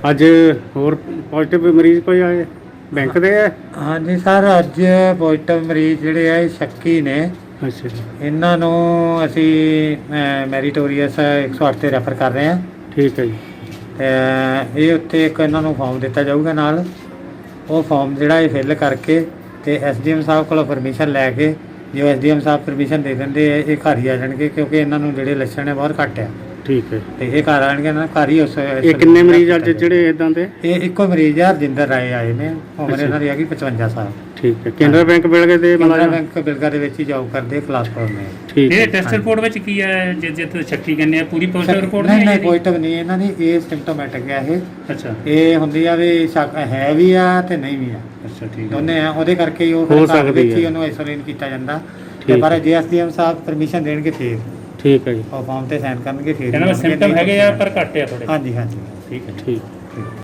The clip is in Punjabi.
ਅੱਜ ਹੋਰ ਪੋਜ਼ਿਟਿਵ ਮਰੀਜ਼ ਕੋਈ ਆਏ? ਬੈਂਕ ਦੇ ਹੈ ਹਾਂਜੀ ਸਰ ਅੱਜ ਪੋਜ਼ਿਟਿਵ ਮਰੀਜ਼ ਜਿਹੜੇ ਆ ਇਹ ਸ਼ੱਕੀ ਨੇ। ਅੱਛਾ ਜੀ। ਇਹਨਾਂ ਨੂੰ ਅਸੀਂ ਮੈਰੀਟੋਰੀਅਸ 108 ਤੇ ਰੈਫਰ ਕਰ ਰਹੇ ਹਾਂ। ਠੀਕ ਹੈ ਜੀ। ਤੇ ਇਹ ਉੱਥੇ ਇੱਕ ਇਹਨਾਂ ਨੂੰ ਫਾਰਮ ਦਿੱਤਾ ਜਾਊਗਾ ਨਾਲ। ਉਹ ਫਾਰਮ ਜਿਹੜਾ ਇਹ ਫਿਲ ਕਰਕੇ ਤੇ ਐਸਡੀਐਮ ਸਾਹਿਬ ਕੋਲੋਂ ਪਰਮਿਸ਼ਨ ਲੈ ਕੇ ਜੇ ਐਸਡੀਐਮ ਸਾਹਿਬ ਪਰਮਿਸ਼ਨ ਦੇ ਦਿੰਦੇ ਆ ਇਹ ਘਰ ਹੀ ਆ ਜਾਣਗੇ ਕਿਉਂਕਿ ਇਹਨਾਂ ਨੂੰ ਜਿਹੜੇ ਲੱਛਣ ਹੈ ਬਹੁਤ ਘੱਟ ਆ। ਠੀਕ ਹੈ। ਤੇ ਇਹ ਘਰ ਆਣਗੇ ਨਾ ਘਰ ਹੀ ਉਸ ਇਹ ਕਿੰਨੇ ਮਰੀਜ਼ ਅੱਜ ਜਿਹੜੇ ਇਦਾਂ ਦੇ? ਇਹ ਇੱਕੋ ਮਰੀਜ਼ ਆ ਰਜਿੰਦਰ ਰਾਏ ਆਏ ਨੇ। ਉਮਰ ਇਹਨਾਂ ਦੀ ਹੈਗੀ 55 ਸਾਲ। ਠੀਕ ਹੈ। ਕੇਨਰਾ ਬੈਂਕ ਬਿਲਗੇ ਦੇ ਮੁਲਾਜ਼ਮ? ਬੈਂਕ ਬਿਲਗਾ ਦੇ ਵਿੱਚ ਹੀ ਜੌਬ ਕਰਦੇ ਕਲਾਸਪੁਰ ਨੇ। ਠੀਕ ਹੈ। ਇਹ ਟੈਸਟ ਰਿਪੋਰਟ ਵਿੱਚ ਕੀ ਹੈ? ਜੇ ਜੇ ਤੁਸੀਂ ਸ਼ੱਕੀ ਕਹਿੰਦੇ ਆ ਪੂਰੀ ਪੋਜ਼ਿਟਿਵ ਰਿਪੋਰਟ ਨਹੀਂ ਨਹੀਂ ਪੋਜ਼ਿਟਿਵ ਨਹੀਂ ਇਹਨਾਂ ਦੀ ਇਹ ਸਿੰਪਟੋਮੈਟਿਕ ਹੈ ਇਹ। ਅੱਛਾ। ਇਹ ਹੁੰਦੀ ਆ ਵੀ ਸ਼ੱਕ ਹੈ ਵੀ ਆ ਤੇ ਨਹੀਂ ਵੀ ਆ। ਅੱਛਾ ਠੀਕ ਹੈ ਦੋਨੇ ਆ ਉਹਦੇ ਕਰਕੇ ਹੀ ਉਹ ਹੋ ਸਕਦੀ ਵਿੱਚ ਹੀ। ਉਹਨੂੰ ਆਈਸੋਲੇਟ ਕੀਤਾ ਜਾਂਦਾ। ਤੇ ਪਰ ਹੈ। ਜੇ ਐਸਡੀਐਮ ਸਾਹਿਬ ਪਰਮਿਸ਼ਨ ਦੇਣਗੇ ਫੇਰ। ਠੀਕ ਹੈ ਜੀ। ਉਹ ਫਾਰਮ ਤੇ ਸਾਈਨ ਕਰਨਗੇ ਫੇਰ ਇਹਨਾਂ ਦਾ ਹੀ ਸਿੰਪਟਮ ਹੈਗੇ ਆ ਪਰ ਘੱਟ ਆ ਥੋੜੇ ਹਾਂਜੀ ਹਾਂਜੀ। ਠੀਕ ਹੈ ਠੀਕ।